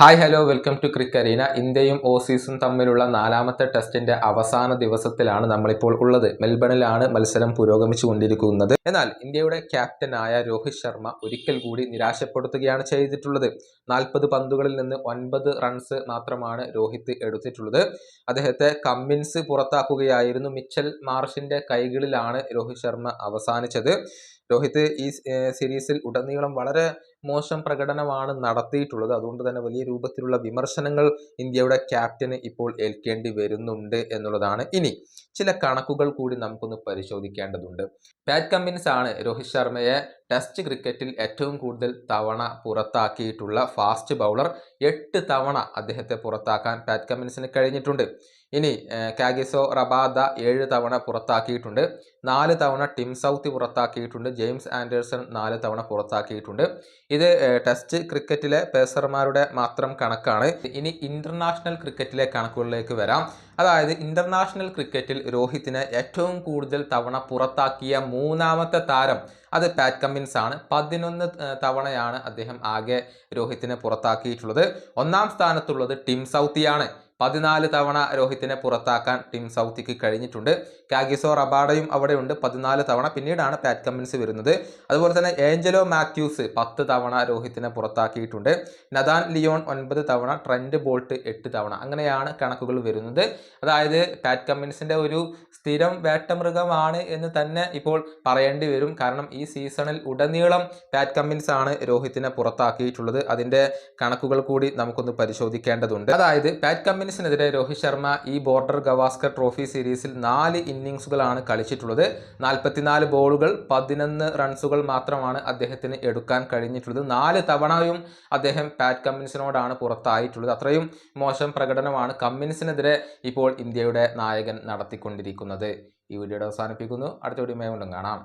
Hi hello welcome to ക്രിക്കറീന ഇന്ത്യയും ഓസീസും തമ്മിലുള്ള നാലാമത്തെ ടെസ്റ്റിന്റെ അവസാന ദിവസത്തിലാണ് നമ്മളിപ്പോൾ ഉള്ളത്. മെൽബണിലാണ് മത്സരം പുരോഗമിച്ചുകൊണ്ടിരിക്കുന്നത്. എന്നാൽ ഇന്ത്യയുടെ ക്യാപ്റ്റനായ രോഹിത് ശർമ്മ ഒരിക്കൽ കൂടി നിരാശപ്പെടുത്തുകയാണ് ചെയ്തിട്ടുള്ളത്. നാൽപ്പത് പന്തുകളിൽ നിന്ന് ഒൻപത് റൺസ് മാത്രമാണ് രോഹിത് എടുത്തിട്ടുള്ളത്. അദ്ദേഹത്തെ കമ്മിൻസ് പുറത്താക്കുകയായിരുന്നു മിച്ചൽ മാർഷിന്റെ കൈകളിലാണ് രോഹിത് ശർമ്മ അവസാനിച്ചത്. രോഹിത് ഈ സീരീസിൽ ഉടനീളം വളരെ മോശം പ്രകടനമാണ് നടത്തിയിട്ടുള്ളത്. അതുകൊണ്ട് തന്നെ വലിയ രൂപത്തിലുള്ള വിമർശനങ്ങൾ ഇന്ത്യയുടെ ക്യാപ്റ്റന് ഇപ്പോൾ ഏൽക്കേണ്ടി വരുന്നുണ്ട് എന്നുള്ളതാണ്. ഇനി ചില കണക്കുകൾ കൂടി നമുക്കൊന്ന് പരിശോധിക്കേണ്ടതുണ്ട്. പാറ്റ് കമ്മിൻസ് ആണ് രോഹിത് ശർമ്മയെ ടെസ്റ്റ് ക്രിക്കറ്റിൽ ഏറ്റവും കൂടുതൽ തവണ പുറത്താക്കിയിട്ടുള്ള ഫാസ്റ്റ് ബൗളർ എട്ട് തവണ അദ്ദേഹത്തെ പുറത്താക്കാൻ പാറ്റ് കമ്മിൻസിന് കഴിഞ്ഞിട്ടുണ്ട്. ഇനി കാഗിസോ റബാദ ഏഴ് തവണ പുറത്താക്കിയിട്ടുണ്ട്. നാല് തവണ ടിം സൗത്ത് പുറത്താക്കിയിട്ടുണ്ട്. ജെയിംസ് ആൻഡേഴ്സൺ നാല് തവണ പുറത്താക്കിയിട്ടുണ്ട്. ഇത് ടെസ്റ്റ് ക്രിക്കറ്റിലെ പേസർമാരുടെ മാത്രം കണക്കാണ്. ഇനി ഇന്റർനാഷണൽ ക്രിക്കറ്റിലെ കണക്കുകളിലേക്ക് വരാം. അതായത് ഇന്റർനാഷണൽ ക്രിക്കറ്റിൽ രോഹിത്തിനെ ഏറ്റവും കൂടുതൽ തവണ പുറത്താക്കിയ മൂന്നാമത്തെ താരം അത് പാറ്റ് കമ്മിൻസ് ആണ്. പതിനൊന്ന് തവണയാണ് അദ്ദേഹം ആകെ രോഹിത്തിനെ പുറത്താക്കിയിട്ടുള്ളത്. ഒന്നാം സ്ഥാനത്തുള്ളത് ടിം സൗത്തിയാണ് പതിനാല് തവണ രോഹിത്തിനെ പുറത്താക്കാൻ ടീം സൗത്തിക്ക് കഴിഞ്ഞിട്ടുണ്ട്. കാഗിസോ റബാഡയും അവിടെയുണ്ട്. പതിനാല് തവണ പിന്നീടാണ് പാറ്റ് കമ്മിൻസ് വരുന്നത്. അതുപോലെ തന്നെ ഏഞ്ചലോ മാത്യൂസ് പത്ത് തവണ രോഹിത്തിനെ പുറത്താക്കിയിട്ടുണ്ട്. നദാൻ ലിയോൺ ഒൻപത് തവണ ട്രെൻഡ് ബോൾട്ട് എട്ട് തവണ. അങ്ങനെയാണ് കണക്കുകൾ വരുന്നത്. അതായത് പാറ്റ് കമ്മിൻസിന്റെ ഒരു സ്ഥിരം വേട്ടമൃഗമാണ് എന്ന് തന്നെ ഇപ്പോൾ പറയേണ്ടി വരും. കാരണം ഈ സീസണിൽ ഉടനീളം പാറ്റ് കമ്മിൻസ് ആണ് രോഹിത്തിനെ പുറത്താക്കിയിട്ടുള്ളത്. അതിന്റെ കണക്കുകൾ കൂടി നമുക്കൊന്ന് പരിശോധിക്കേണ്ടതുണ്ട്. അതായത് പാറ്റ് കമ്മിൻസിനെതിരെ രോഹിത് ശർമ്മ ഈ ബോർഡർ ഗവാസ്കർ ട്രോഫി സീരീസിൽ നാല് ഇന്നിങ്സുകളാണ് കളിച്ചിട്ടുള്ളത്. നാൽപ്പത്തിനാല് ബോളുകൾ പതിനൊന്ന് റൺസുകൾ മാത്രമാണ് അദ്ദേഹത്തിന് എടുക്കാൻ കഴിഞ്ഞിട്ടുള്ളത്. നാല് തവണയും അദ്ദേഹം പാറ്റ് കമ്മിൻസിനോടാണ് പുറത്തായിട്ടുള്ളത്. അത്രയും മോശം പ്രകടനമാണ് കമ്മിൻസിനെതിരെ ഇപ്പോൾ ഇന്ത്യയുടെ നായകൻ നടത്തിക്കൊണ്ടിരിക്കുന്നത്. ഈ വീഡിയോയുടെ അവസാനിപ്പിക്കുന്നു. അടുത്ത വീഡിയോ കൊണ്ടും കാണാം.